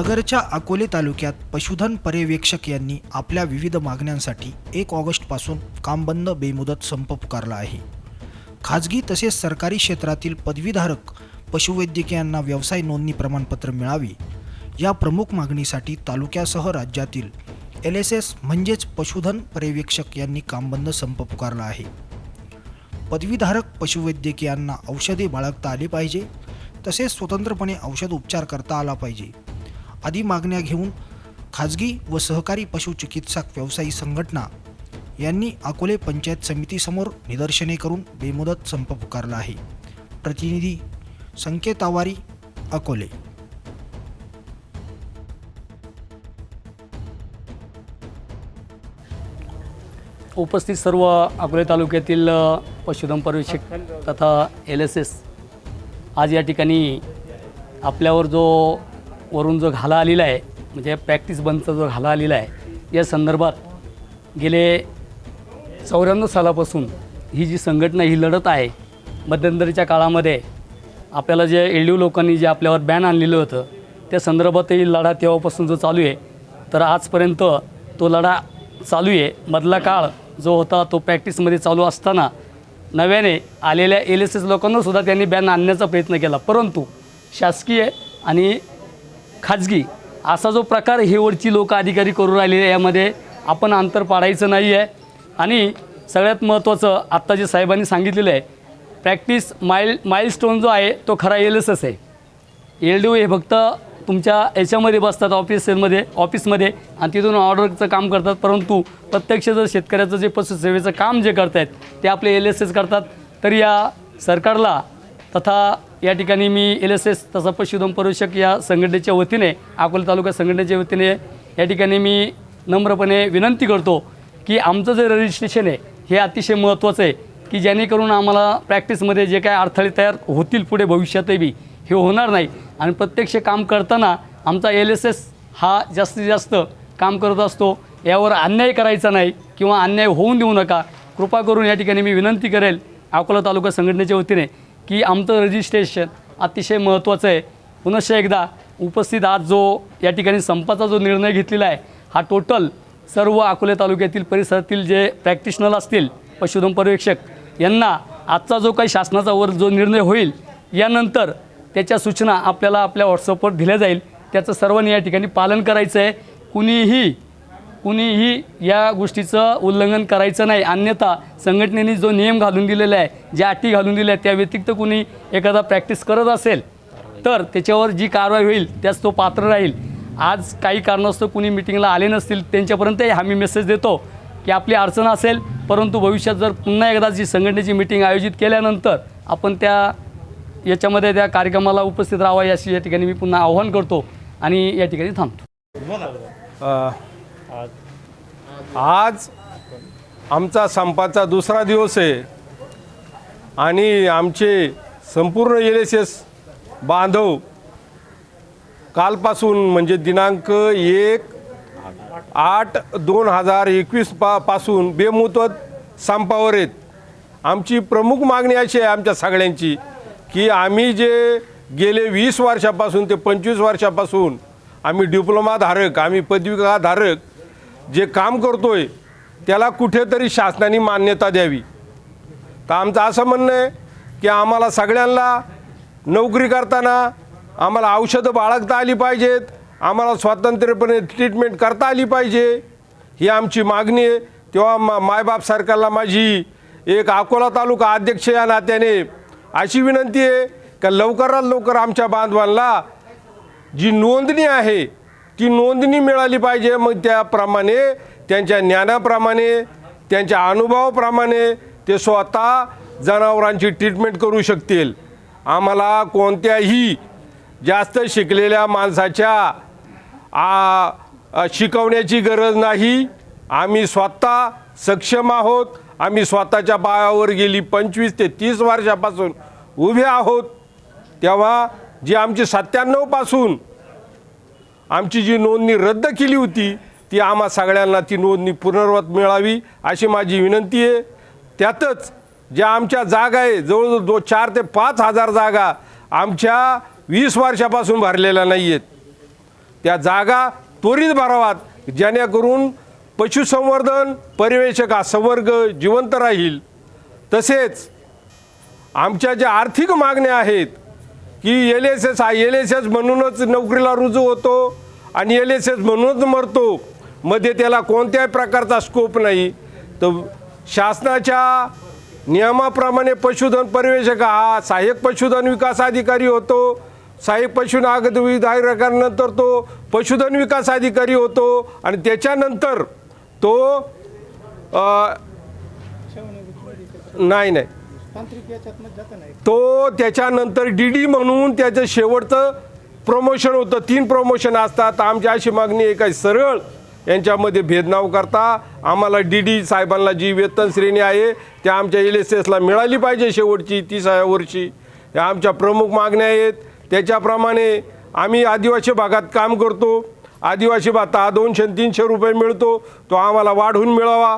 नगरच्या अकोले तालुक्यात पशुधन पर्यवेक्षक यांनी आपल्या विविध मागण्यांसाठी एक ऑगस्टपासून काम बंद बेमुदत संप पुकारला आहे. खाजगी तसेच सरकारी क्षेत्रातील पदवीधारक पशुवैद्यकीयांना व्यवसाय नोंदणी प्रमाणपत्र मिळावे या प्रमुख मागणीसाठी तालुक्यासह राज्यातील एल एस एस म्हणजेच पशुधन पर्यवेक्षक यांनी कामबंद संप पुकारला आहे. पदवीधारक पशुवैद्यकीयांना औषधे बाळगता आली पाहिजे तसेच स्वतंत्रपणे औषध उपचार करता आला पाहिजे आदी मागण्या घेऊन खाजगी व सहकारी पशुचिकित्सक व्यवसायी संघटना यांनी अकोले पंचायत समितीसमोर निदर्शने करून बेमुदत संप पुकारला आहे. प्रतिनिधी संकेत आवारी अकोले. उपस्थित सर्व अकोले तालुक्यातील पशुधन पर्यवेक्षक तथा एल एस एस आज या ठिकाणी आपल्यावर जो वरून जो घाला आलेला आहे म्हणजे प्रॅक्टिस बंदचा जो घाला आलेला आहे या संदर्भात गेले चौऱ्याण्णव सालापासून ही जी संघटना ही लढत आहे मध्यंतरीच्या काळामध्ये आपल्याला जे एल डी लोकांनी जे आपल्यावर बॅन आणलेलं होतं त्या संदर्भातही लढा तेव्हापासून जो चालू आहे तर आजपर्यंत तो लढा चालू आहे. मधला काळ जो होता तो प्रॅक्टिसमध्ये चालू असताना नव्याने आलेल्या एल एस एस लोकांनासुद्धा त्यांनी बॅन आणण्याचा प्रयत्न केला. परंतु शासकीय आणि खाजगी. असा जो प्रकार हे वरची लोक अधिकारी करू राहिलेले आहे, यामध्ये आपण अंतर पाडायचं नाही आहे आणि सगळ्यात महत्त्वाचं आत्ता जे साहेबांनी सांगितलेलं आहे प्रॅक्टिस माईल माईलस्टोन जो आहे तो खरा एल एस एस आहे. एल डी ओ हे फक्त तुमच्या याच्यामध्ये बसतात ऑफिसमध्ये ऑफिसमध्ये आणि तिथून ऑर्डरचं काम करतात. परंतु प्रत्यक्ष जर शेतकऱ्याचं जे पशुसेवेचं काम जे करत आहेत ते आपले एल एस एस करतात. तर या सरकारला तथा या ठिकाणी मी एल एस एस तसा पशुधन पर्यवेक्षक या संघटनेच्या वतीने अकोला तालुका संघटनेच्या वतीने या ठिकाणी मी नम्रपणे विनंती करतो की आमचं जे रजिस्ट्रेशन आहे हे अतिशय महत्त्वाचं आहे की जेणेकरून आम्हाला प्रॅक्टिसमध्ये जे काय अडथळे तयार होतील पुढे भविष्यातही बी हे होणार नाही. आणि प्रत्यक्ष काम करताना आमचा एल एस एस हा जास्तीत जास्त काम करत असतो यावर अन्याय करायचा नाही किंवा अन्याय होऊन देऊ नका. कृपा करून या ठिकाणी मी विनंती करेल अकोला तालुका संघटनेच्या वतीने की आमचं रजिस्ट्रेशन अतिशय महत्त्वाचं आहे. पुनश्च एकदा उपस्थित आज जो या ठिकाणी संपाचा जो निर्णय घेतलेला आहे हा टोटल सर्व अकोले तालुक्यातील परिसरातील जे प्रॅक्टिशनर असतील पशुधन पर्यवेक्षक यांना आजचा जो काही शासनाचा वर जो निर्णय होईल यानंतर त्याच्या सूचना आपल्याला आपल्या व्हॉट्सअपवर दिल्या जाईल. त्याचं सर्वांनी या ठिकाणी पालन करायचं आहे. कुणीही कुणीही या गोष्टीचं उल्लंघन करायचं नाही. अन्यथा संघटनेने जो नियम घालून दिलेला आहे ज्या अटी घालून दिल्या आहेत त्या व्यतिरिक्त कुणी एखादा प्रॅक्टिस करत असेल तर त्याच्यावर जी कारवाई होईल त्याच तो पात्र राहील. आज काही कारणास्तव कुणी मिटिंगला आले नसतील त्यांच्यापर्यंतही हा मी मेसेज देतो की आपली अडचण असेल परंतु भविष्यात जर पुन्हा एकदा जी संघटनेची मिटिंग आयोजित केल्यानंतर आपण त्या याच्यामध्ये त्या कार्यक्रमाला उपस्थित राहावा याची या ठिकाणी मी पुन्हा आव्हान करतो आणि या ठिकाणी थांबतो. आज आमचा संपाचा दुसरा दिवस आहे. आणि आमचे संपूर्ण एल एस एस बांधव कालपासून म्हणजे दिनांक एक आठ दोन हजार एकवीस पा पासून बेमुदत संपावर आहेत. आमची प्रमुख मागणी अशी आहे आमच्या सगळ्यांची की आम्ही जे गेले वीस वर्षापासून ते पंचवीस वर्षापासून आम्ही डिप्लोमाधारक आम्ही पदविकाधारक जे काम करतोय त्याला कुठेतरी शासनाने मान्यता द्यावी. तर आमचं असं म्हणणं आहे की आम्हाला सगळ्यांना नोकरी करताना आम्हाला औषधं बाळगता आली पाहिजेत आम्हाला स्वातंत्र्यपणे ट्रीटमेंट करता आली पाहिजे ही आमची मागणी आहे. तेव्हा मा मायबाप सरकारला माझी एक अकोला तालुका अध्यक्ष या नात्याने अशी विनंती आहे का लवकरात लवकर आमच्या बांधवांना जी नोंदणी आहे ती नोंदणी मिळाली पाहिजे. मग त्याप्रमाणे त्यांच्या ज्ञानाप्रमाणे त्यांच्या अनुभवाप्रमाणे ते स्वतः जनावरांची ट्रीटमेंट करू शकतील. आम्हाला कोणत्याही जास्त शिकलेल्या माणसाच्या आ शिकवण्याची गरज नाही. आम्ही स्वतः सक्षम आहोत. आम्ही स्वतःच्या पायावर गेली पंचवीस ते तीस वर्षापासून उभे आहोत. तेव्हा जी आमची सत्त्याण्णवपासून आमची जी नोंदणी रद्द केली होती ती आम्हा सगळ्यांना ती नोंदणी पुनर्वत मिळावी अशी माझी विनंती आहे. त्यातच ज्या आमच्या जागा आहे जवळजवळ दो चार ते पाच हजार जागा आमच्या वीस वर्षापासून भरलेल्या नाही आहेत त्या जागा त्वरित भरावात जेणेकरून पशुसंवर्धन परिवेशक हा संवर्ग जिवंत राहील. तसेच आमच्या ज्या आर्थिक मागण्या आहेत की एल एस एस हा एल एस एस म्हणूनच नोकरीला रुजू होतो आणि एल एस एस म्हणूनच मरतो. मध्ये त्याला कोणत्याही प्रकारचा स्कोप नाही. तर शासनाच्या नियमाप्रमाणे पशुधन पर्यवेक्षक हा सहाय्यक पशुधन विकास अधिकारी होतो. सहाय्यक पशुधन अधिकाऱ्यानंतर तो पशुधन विकास अधिकारी होतो आणि त्याच्यानंतर तो नाही नाही. तो त्याच्यानंतर डी डी म्हणून त्याचं शेवटचं प्रमोशन होतं. तीन प्रमोशन असतात. आमची अशी मागणी आहे काय सरळ यांच्यामध्ये भेदभाव करता. आम्हाला डी डी साहेबांना जी वेतन श्रेणी आहे त्या आमच्या एल एस एसला मिळाली पाहिजे शेवटची तिसाव्या वर्षी. या आमच्या प्रमुख मागण्या आहेत. त्याच्याप्रमाणे आम्ही आदिवासी भागात काम करतो. आदिवासी भाता दोनशे तीनशे रुपये मिळतो. तो आम्हाला वाढवून मिळावा.